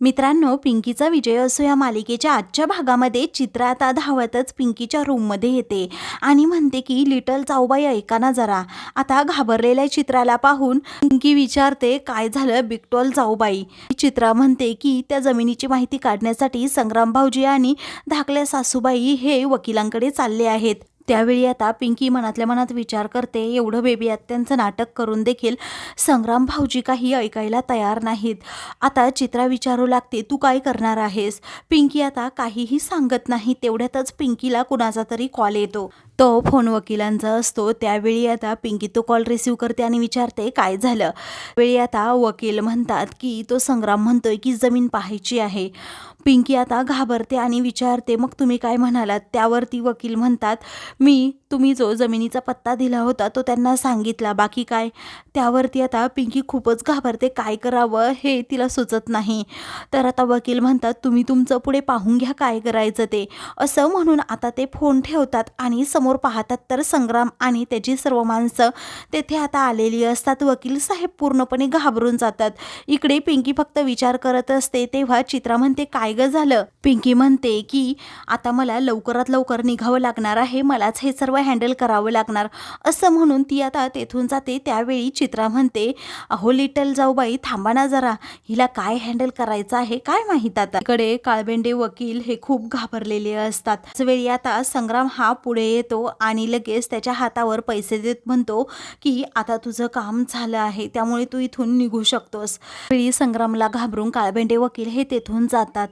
मित्रांनो पिंकीचा विजय असो या मालिकेच्या आजच्या भागामध्ये चित्र आता धावतच पिंकीच्या रूममध्ये येते. आणि म्हणते की लिटल जाऊबाई ऐका ना जरा. आता घाबरलेल्या चित्राला पाहून पिंकी विचारते काय झालं बिगटॉल जाऊबाई? चित्रा म्हणते की त्या जमिनीची माहिती काढण्यासाठी संग्राम भाऊजी आणि धाकल्या सासूबाई हे वकिलांकडे चालले आहेत. त्यावेळी आता पिंकी मनातल्या मनात विचार करते एवढं बेबी आत्यांचं नाटक करून देखील संग्राम भाऊजी काही ऐकायला तयार नाहीत. आता चित्रा विचारू लागते तू काय करणार आहेस? पिंकी आता काहीही सांगत नाही तेवढ्यातच पिंकीला कुणाचा तरी कॉल येतो. तो फोन वकिलांचा असतो. त्यावेळी आता पिंकी तो कॉल रिसीव करते आणि विचारते काय झालं? वेळी आता वकील म्हणतात की तो संग्राम म्हणतोय की जमीन पाहायची आहे. पिंकी आता घाबरते आणि विचारते मग तुम्ही काय म्हणालात? त्यावरती वकील म्हणतात मी तुम्ही जो जमिनीचा पत्ता दिला होता तो त्यांना सांगितला. बाकी काय? त्यावरती आता पिंकी खूपच घाबरते. काय करावं हे तिला सुचत नाही. तर आता वकील म्हणतात तुम्ही तुमचं पुढे पाहून घ्या काय करायचं ते. असं म्हणून आता ते फोन ठेवतात आणि समोर पाहतात तर संग्राम आणि त्याची सर्व माणसं तेथे आता आलेली असतात. वकील साहेब पूर्णपणे घाबरून जातात. इकडे पिंकी फक्त विचार करत असते. तेव्हा चित्रा म्हणते काय ग झालं? पिंकी म्हणते की आता मला लवकरात लवकर निघावं लागणार आहे. मलाच हे सर्व हँडल करावं लागणार? असं म्हणून ती आता तेथून जाते. त्यावेळी चित्रा म्हणते अहो लिटल जाऊबाई थांबा ना जरा. हिला काय हँडल करायचं आहे? काय माहीत आता? इकडे काळबेंडे वकील हे खूप घाबरलेले असतात. वेळी आता संग्राम हा पुढे येतो आणि लगेच त्याच्या हातावर पैसे देत म्हणतो की आता तुझं काम झालं आहे. त्यामुळे तू इथून निघू शकतोस. वेळी संग्रामला घाबरून काळबेंडे वकील हे तेथून जातात.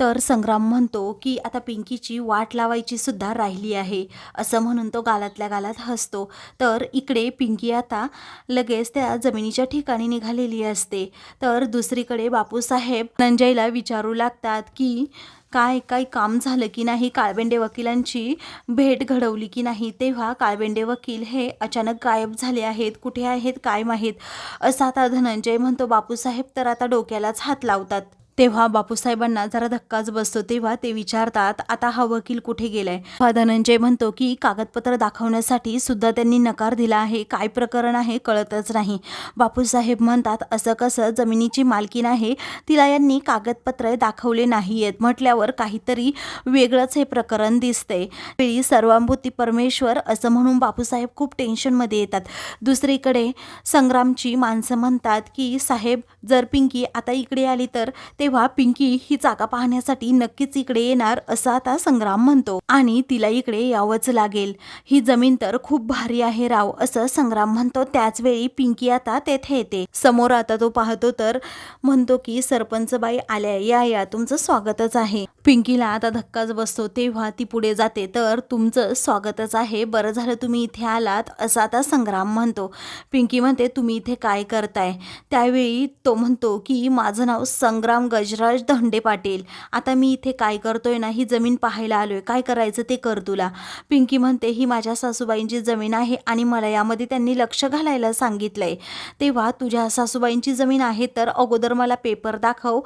तर संग्राम म्हणतो की आता पिंकीची वाट लावायची सुद्धा राहिली आहे. असं म्हणून तो गालातल्या गालात हसतो. तर इकडे पिंकी आता लगेच त्या जमिनीच्या ठिकाणी निघालेली असते. तर दुसरीकडे बापूसाहेब नंजयला विचारू लागतात की काय काय काम झालं की नाही? काळबेंडे वकिलांची भेट घडवली की नाही? तेव्हा काळबेंडे वकील हे अचानक गायब झाले आहेत. कुठे आहेत? काय माहीत? असं आता धनंजय म्हणतो. बापूसाहेब तर आता डोक्यालाच हात लावतात. तेव्हा बापूसाहेबांना जरा धक्काच बसतो. तेव्हा ते विचारतात आता हा वकील कुठे गेलाय? धनंजय म्हणतो की कागदपत्र दाखवण्यासाठी सुद्धा त्यांनी नकार दिला आहे. काय प्रकरण आहे कळतच नाही. बापूसाहेब म्हणतात असं कसं? जमिनीची मालकीन आहे. तिला यांनी कागदपत्र दाखवले नाही आहेत म्हटल्यावर काहीतरी वेगळंच हे प्रकरण दिसतंय. वेळी सर्वांभूती परमेश्वर असं म्हणून बापूसाहेब खूप टेन्शनमध्ये येतात. दुसरीकडे संग्रामची माणसं म्हणतात की साहेब जर पिंकी आता इकडे आली तर तेव्हा पिंकी ही जागा पाहण्यासाठी नक्कीच इकडे येणार असं आता संग्राम म्हणतो. आणि तिला इकडे यावंच लागेल. ही जमीन तर खूप भारी आहे राव असं संग्राम म्हणतो. त्याच वेळी पिंकी आता तेथे येते. समोर आता तो पाहतो तर म्हणतो की सरपंच बाई आल्या या या तुमचं स्वागतच आहे. पिंकीला आता धक्काच बसतो. तेव्हा ती पुढे जाते. तर तुमचं स्वागतच आहे. बरं झालं तुम्ही इथे आलात असं आता संग्राम म्हणतो. पिंकी म्हणते तुम्ही इथे काय करताय? त्यावेळी तो म्हणतो की माझं नाव संग्राम गजराज धंडे पाटील आता मी इथे काय करतोय ना ही जमीन पाहायला आलोय. काय करायचं ते कर तुला. पिंकी म्हणते ही माझ्या सासूबाईंची जमीन आहे आणि मला यामध्ये त्यांनी लक्ष घालायला सांगितलंय. तेव्हा तुझ्या सासूबाईंची जमीन आहे तर अगोदर मला पेपर दाखव.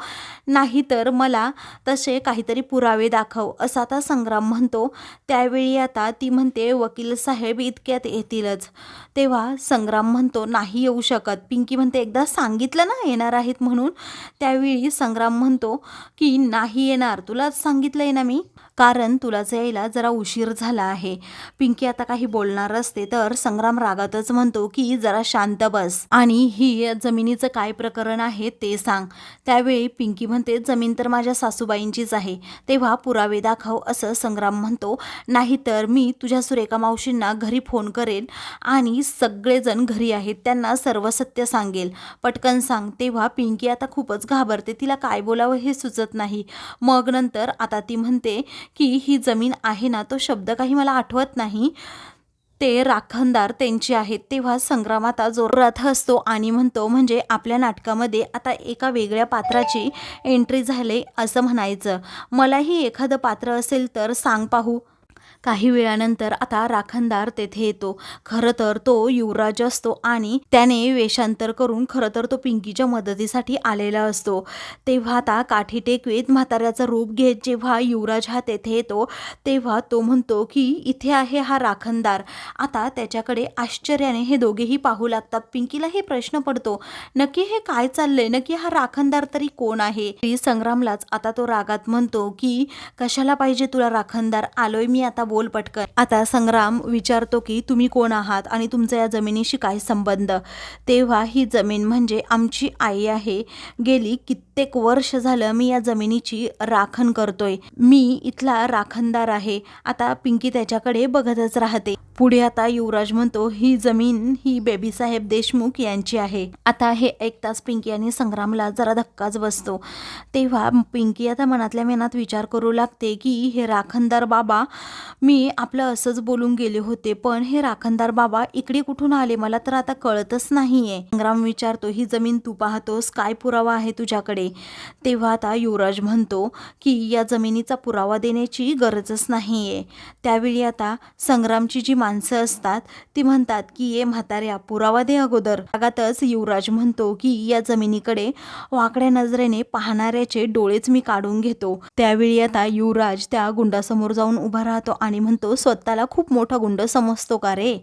नाही तर मला तसे काहीतरी पुरावे दाखव असा आता संग्राम म्हणतो. त्यावेळी आता ती म्हणते वकील साहेब इतक्यात येतीलच. तेव्हा संग्राम म्हणतो नाही येऊ शकत. पिंकी म्हणते एकदा सांगितलं ना येणार आहेत म्हणून. त्यावेळी संग्राम संग्राम म्हणतो की नाही येणार. तुलाच सांगितलंय ना मी? कारण तुलाच यायला जरा उशीर झाला आहे. पिंकी आता काही बोलणार असते तर संग्राम रागातच म्हणतो की जरा शांत बस. आणि ही जमिनीचं काय प्रकरण आहे ते सांग. त्यावेळी पिंकी म्हणते जमीन तर माझ्या सासूबाईंचीच आहे. तेव्हा पुरावे दाखव असं संग्राम म्हणतो. नाहीतर मी तुझ्या सुरेखा मावशींना घरी फोन करेन आणि सगळेजण घरी आहेत त्यांना सर्व सत्य सांगेल. पटकन सांग. तेव्हा पिंकी आता खूपच घाबरते. तिला काय बोलावं हे सुचत नाही. मग नंतर आता ती म्हणते की ही जमीन आहे ना तो शब्द काही मला आठवत नाही. ते राखणदार त्यांचे आहेत. तेव्हा संग्रामाता जोरात हसतो आणि म्हणतो म्हणजे आपल्या नाटकामध्ये आता एका वेगळ्या पात्राची एंट्री झाले असं म्हणायचं. मलाही एखादं पात्र असेल तर सांग पाहू. काही वेळानंतर आता राखणदार तेथे येतो. खरं तर तो युवराज असतो आणि त्याने वेषांतर करून खरं तर तो पिंकीच्या मदतीसाठी आलेला असतो. तेव्हा आता काठी टेकवीत म्हाताऱ्याचं रूप घेत जेव्हा युवराज हा तेथे येतो तेव्हा तो म्हणतो की इथे आहे हा राखणदार. आता त्याच्याकडे आश्चर्याने हे दोघेही पाहू लागतात. पिंकीला हे प्रश्न पडतो नक्की हे काय चाललंय? नक्की हा राखणदार तरी कोण आहे? संग्रामलाच आता तो रागात म्हणतो की कशाला पाहिजे तुला राखणदार? आलोय मी आता बोल पटकन. आता संग्राम विचारतो की तुम्ही कोण आहात आणि तुमचा या जमिनीशी काय संबंध? तेव्हा ही जमीन म्हणजे आमची आई आहे. गेली कित्येक वर्ष झालं मी या जमिनीची राखण करतोय. मी इथला राखणदार आहे. आता पिंकी त्याच्याकडे बघतच राहते. पुढे आता युवराज म्हणतो ही जमीन ही बेबीसाहेब देशमुख यांची आहे. आता हे ऐकताच पिंकी आणि संग्रामला जरा धक्काच बसतो. तेव्हा पिंकी आता मनातल्या मनात विचार करू लागते की हे राखणदार बाबा मी आपलं असंच बोलून गेले होते पण हे राखणदार बाबा इकडे कुठून आले मला तर आता कळतच नाहीये. संग्राम विचारतो ही जमीन तू पाहतोस काय पुरावा आहे तुझ्याकडे? तेव्हा आता युवराज म्हणतो की या जमिनीचा पुरावा देण्याची गरजच नाहीये. त्यावेळी आता संग्रामची जी माणसं असतात ती म्हणतात की ये म्हाताऱ्या पुरावा दे अगोदर. रागातच युवराज म्हणतो की या जमिनीकडे वाकड्या नजरेने पाहणाऱ्याचे डोळेच मी काढून घेतो. त्यावेळी आता युवराज त्या गुंडासमोर जाऊन उभा राहतो आणि म्हणतो स्वतःला खूप मोठा गुंड समजतो का रे?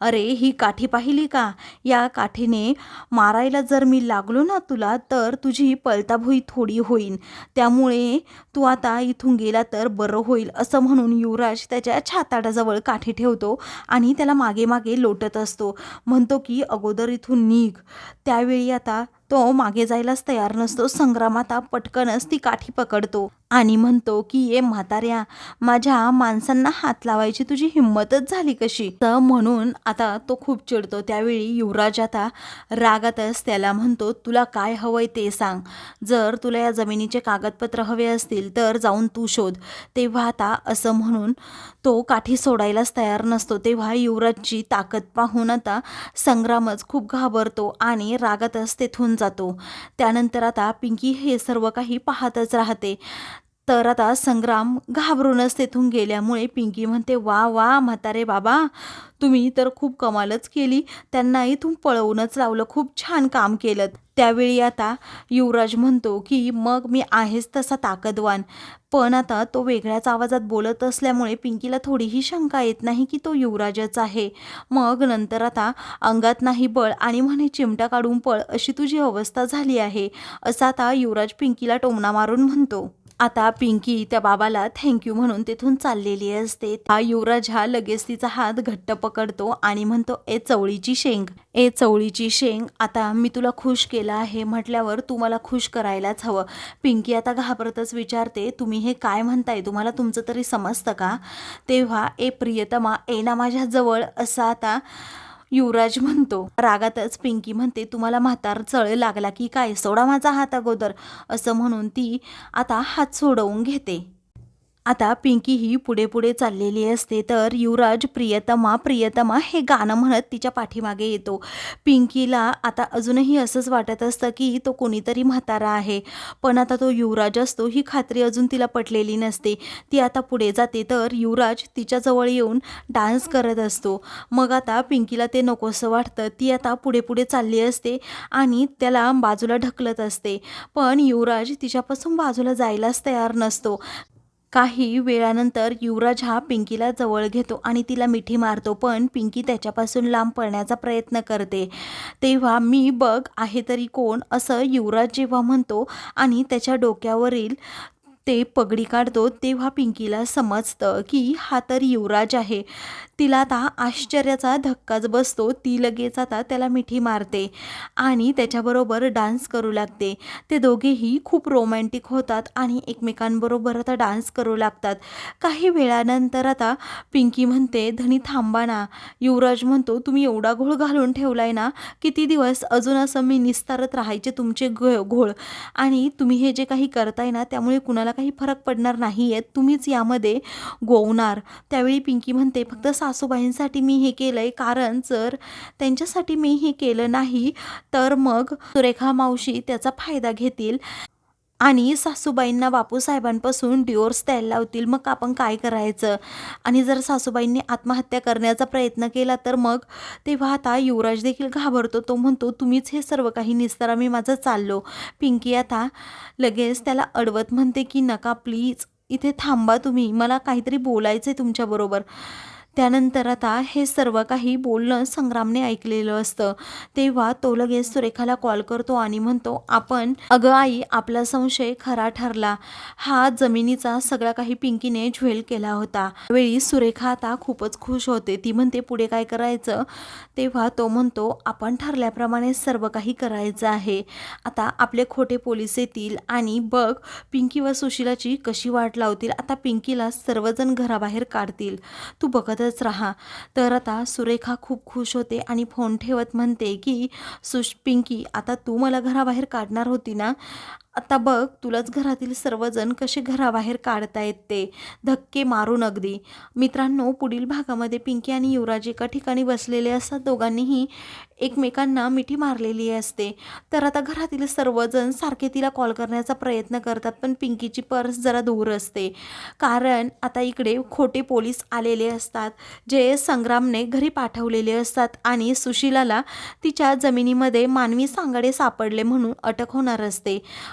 अरे ही काठी पाहिली का? या काठीने मारायला जर मी लागलो ना तुला तर तुझी पलताभुई थोडी होईल त्यामुळे तू आता इथून गेला तर बरं होईल. असं म्हणून युवराज त्याच्या छाताडाजवळ काठी ठेवतो आणि त्याला मागे मागे लोटत असतो. म्हणतो की अगोदर इथून निघ. त्यावेळी आता तो मागे जायलाच तयार नसतो. संग्राम आता पटकनच ती काठी पकडतो आणि म्हणतो की ये म्हाताऱ्या माझ्या माणसांना हात लावायची तुझी हिंमतच झाली कशी? तर म्हणून आता तो खूप चिडतो. त्यावेळी युवराज आता रागातच त्याला म्हणतो तुला काय हवंय ते सांग. जर तुला या जमिनीचे कागदपत्र हवे असतील तर जाऊन तू शोध. तेव्हा आता असं म्हणून तो काठी सोडायलाच तयार नसतो. तेव्हा युवराजची ताकद पाहून आता संग्रामच खूप घाबरतो आणि रागातच तेथून जातो. त्यानंतर आता पिंकी हे सर्व काही पाहतच राहते. तर आता संग्राम घाबरूनच तेथून गेल्यामुळे पिंकी म्हणते वा वा म्हातारे बाबा तुम्ही तर खूप कमालच केली. त्यांना इथून पळवूनच लावलं. खूप छान काम केलं. त्यावेळी आता युवराज म्हणतो की मग मी आहेच तसा ताकदवान. पण आता तो वेगळ्याच आवाजात बोलत असल्यामुळे पिंकीला थोडीही शंका येत नाही की तो युवराजच आहे. मग नंतर आता अंगात नाही बळ आणि म्हणे चिमटा काढून पळ अशी तुझी अवस्था झाली आहे. असा आता युवराज पिंकीला टोमणा मारून म्हणतो. आता पिंकी त्या बाबाला थँक्यू म्हणून तिथून चाललेली असते. हा युवराज हा लगेच तिचा हात घट्ट पकडतो आणि म्हणतो ए चवळीची शेंग ए चवळीची शेंग आता मी तुला खुश केलं आहे म्हटल्यावर तू मला खुश करायलाच हवं. पिंकी आता घाबरतच विचारते तुम्ही हे काय म्हणताय? तुम्हाला तुमचं तरी समजतं का? तेव्हा ए प्रियतमा ए ना माझ्याजवळ असं आता युवराज म्हणतो रागातच पिंकी म्हणते तुम्हाला म्हातार चळ लागला की काय? सोडा माझा हात अगोदर. असं म्हणून ती आता हात सोडवून घेते. आता पिंकी ही पुढे पुढे चाललेली असते तर युवराज प्रियतमा प्रियतमा हे गाणं म्हणत तिच्या पाठीमागे येतो. पिंकीला आता अजूनही असंच वाटत असतं की तो कोणीतरी म्हातारा आहे. पण आता तो युवराज असतो ही खात्री अजून तिला पटलेली नसते. ती आता पुढे जाते तर युवराज तिच्याजवळ येऊन डान्स करत असतो. मग आता पिंकीला ते नकोसं वाटतं. ती आता पुढे पुढे चालली असते आणि त्याला बाजूला ढकलत असते. पण युवराज तिच्यापासून बाजूला जायलाच तयार नसतो. काही वेळानंतर युवराज हा पिंकीला जवळ घेतो आणि तिला मिठी मारतो पण पिंकी त्याच्यापासून लांब पळण्याचा प्रयत्न करते. तेव्हा मी बघ आहे तरी कोण? असं युवराज जेव्हा म्हणतो आणि त्याच्या डोक्यावरील ते पगडी काढतो तेव्हा पिंकीला समजतं की हा तर युवराज आहे. तिला आता आश्चर्याचा धक्काच बसतो. ती लगेच आता त्याला मिठी मारते आणि त्याच्याबरोबर डान्स करू लागते. ते दोघेही खूप रोमॅन्टिक होतात आणि एकमेकांबरोबर आता डान्स करू लागतात. काही वेळानंतर आता पिंकी म्हणते धनी थांबा ना. युवराज म्हणतो तुम्ही एवढा घोळ घालून ठेवलाय ना किती दिवस अजून असं मी निस्तारत राहायचे तुमचे घ घोळ. आणि तुम्ही हे जे काही करताय ना त्यामुळे कुणाला काही फरक पडणार नाही आहे तुम्हीच यामध्ये गोवणार. त्यावेळी पिंकी म्हणते फक्त सासूबाईंसाठी मी हे केलं आहे कारण जर त्यांच्यासाठी मी हे केलं नाही तर मग सुरेखा मावशी त्याचा फायदा घेतील. आणि सासूबाईंना बापूसाहेबांपासून डिवोर्स द्यायला लावतील. मग आपण काय करायचं? आणि जर सासूबाईंनी आत्महत्या करण्याचा प्रयत्न केला तर मग? तेव्हा आता युवराज देखील घाबरतो. तो म्हणतो तुम्हीच हे सर्व काही निस्तारा मी माझं चाललो. पिंकी आता लगेच त्याला अडवत म्हणते की नका प्लीज इथे थांबा तुम्ही. मला काहीतरी बोलायचं आहे तुमच्याबरोबर. त्यानंतर आता हे सर्व काही बोलणं संग्रामने ऐकलेलं असतं. तेव्हा तो लगेच सुरेखाला कॉल करतो आणि म्हणतो आपण अगं आई आपला संशय खरा ठरला. हा जमिनीचा सगळा काही पिंकीने झ्वेल केला होता. वेळी सुरेखा आता खूपच खुश होते. ती म्हणते पुढे काय करायचं? तेव्हा तो म्हणतो आपण ठरल्याप्रमाणे सर्व काही करायचं आहे. आता आपले खोटे पोलीस येतील आणि बघ पिंकी व सुशिलाची कशी वाट लावतील. आता पिंकीला सर्वजण घराबाहेर काढतील. तू बघत बघतच राहा. तर आता सुरेखा खूप खुश होते आणि फोन ठेवत म्हणते की सुश पिंकी आता तू मला घराबाहेर काढणार होती ना? आता बघ तुलाच घरातील सर्वजण कसे घराबाहेर काढतायत ते. धक्के मारून अगदी. मित्रांनो पुढील भागामध्ये पिंकी आणि युवराज एका ठिकाणी बसलेले असतात. दोघांनीही एकमेकांना मिठी मारलेली असते. तर आता घरातील सर्वजण सारखे तिला कॉल करण्याचा प्रयत्न करतात पण पिंकीची पर्स जरा दूर असते. कारण आता इकडे खोटे पोलीस आलेले असतात जे संग्रामने घरी पाठवलेले असतात आणि सुशिलाला तिच्या जमिनीमध्ये मानवी सांगाडे सापडले म्हणून अटक होणार असते.